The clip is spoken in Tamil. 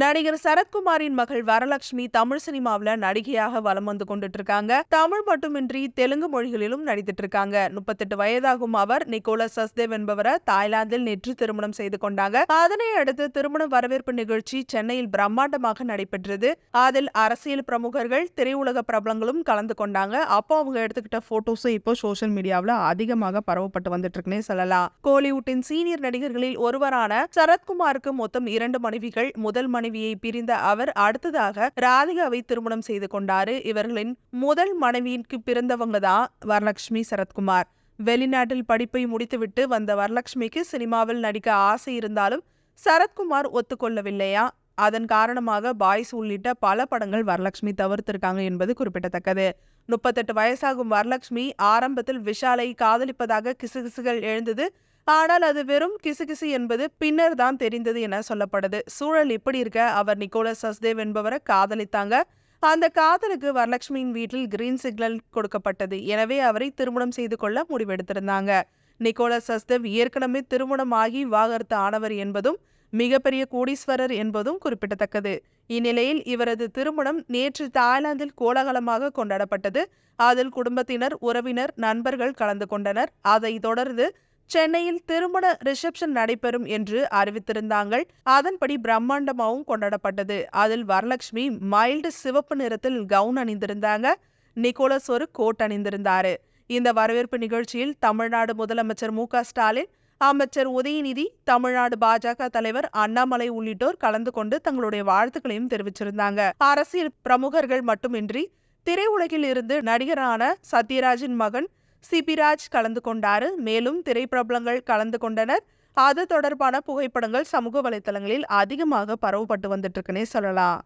நடிகர் சரத்குமாரின் மகள் வரலட்சுமி தமிழ் சினிமாவில் நடிகையாக வலம் வந்து கொண்டுட்டு இருக்காங்க தமிழ் மட்டுமின்றி தெலுங்கு மொழிகளிலும் நடித்துட்டு இருக்காங்க முப்பத்தெட்டு வயதாகும் அவர் நிக்கோலஸ் சஸ்தேவ் என்பவரை தாய்லாந்தில் நேற்று திருமணம் செய்து கொண்டாங்க. அதனை அடுத்து திருமண வரவேற்பு நிகழ்ச்சி சென்னையில் பிரம்மாண்டமாக நடைபெற்றது. அதில் அரசியல் பிரமுகர்கள் திரையுலக பிரபலங்களும் கலந்து கொண்டாங்க. அப்போ அவங்க எடுத்துக்கிட்ட போட்டோஸும் இப்போ சோசியல் மீடியாவில் அதிகமாக பரவப்பட்டு வந்துட்டு இருக்குன்னே சொல்லலாம். கோலிவுட்டின் சீனியர் நடிகர்களில் ஒருவரான சரத்குமாருக்கு மொத்தம் இரண்டு மனைவிகள் முதல் மனைவி மனைவியை பிரிந்த அவர் அடுத்ததாக ராதிகாவை திருமணம் செய்து கொண்டாரு. இவர்களின் முதல் மனைவிக்கு பிறந்தவங்க தான் வரலட்சுமி சரத்குமார். வெளிநாட்டில் படிப்பை முடித்துவிட்டு வந்த வரலட்சுமிக்கு சினிமாவில் நடிக்க ஆசை இருந்தாலும் சரத்குமார் ஒத்துக்கொள்ளவில்லையா? அதன் காரணமாக பாய்ஸ் உள்ளிட்ட பல படங்கள் வரலட்சுமி தவிர்த்திருக்காங்க என்பது குறிப்பிடத்தக்கது. முப்பத்தெட்டு வயசாகும் வரலட்சுமி ஆரம்பத்தில் விஷாலை காதலிப்பதாக கிசுகிசுகள் எழுந்தது. ஆனால் அது வெறும் கிசுகிசு என்பது பின்னர் தான் தெரிந்தது என சொல்லப்படுது. சூழல் இப்படி இருக்க அவர் நிக்கோலஸ் சஸ்தேவ் என்பவரை காதலித்தாங்க. அந்த காதலுக்கு வரலட்சுமியின் வீட்டில் கிரீன் சிக்னல் கொடுக்கப்பட்டது. எனவே அவரை திருமணம் செய்து கொள்ள முடிவெடுத்திருந்தாங்க. நிக்கோலஸ் சஸ்தேவ் ஏற்கனவே திருமணமாகி விவாகரத்து ஆனவர் என்பதும் மிகப்பெரிய கோடீஸ்வரர் என்பதும் குறிப்பிடத்தக்கது. இந்நிலையில் இவரது திருமணம் நேற்று தாய்லாந்தில் கோலாகலமாக கொண்டாடப்பட்டது. அதில் குடும்பத்தினர் உறவினர் நண்பர்கள் கலந்து கொண்டனர். அதைத் தொடர்ந்து சென்னையில் திருமண ரிசப்ஷன் நடைபெறும் என்று அறிவித்திருந்தாங்கள். அதன்படி பிரம்மாண்டமாகவும் கொண்டாடப்பட்டது. அதில் வரலட்சுமி மைல்டு சிவப்பு நிறத்தில் கவுன் அணிந்திருந்தாங்க. நிக்கோலஸ் ஒரு கோட் அணிந்திருந்தாரு. இந்த வரவேற்பு நிகழ்ச்சியில் தமிழ்நாடு முதலமைச்சர் மு ஸ்டாலின் அமைச்சர் உதயநிதி தமிழ்நாடு பாஜக தலைவர் அண்ணாமலை உள்ளிட்டோர் கலந்து கொண்டு தங்களுடைய வாழ்த்துக்களையும் தெரிவிச்சிருந்தாங்க. அரசியல் பிரமுகர்கள் மட்டுமின்றி திரையுலகில் இருந்து நடிகரான சத்யராஜின் மகன் சிபிராஜ் கலந்து கொண்டாரு. மேலும் திரைப்பிரபலங்கள் கலந்து கொண்டனர். அது தொடர்பான புகைப்படங்கள் சமூக வலைதளங்களில் அதிகமாக பரவப்பட்டு வந்துட்டு இருக்குன்னே சொல்லலாம்.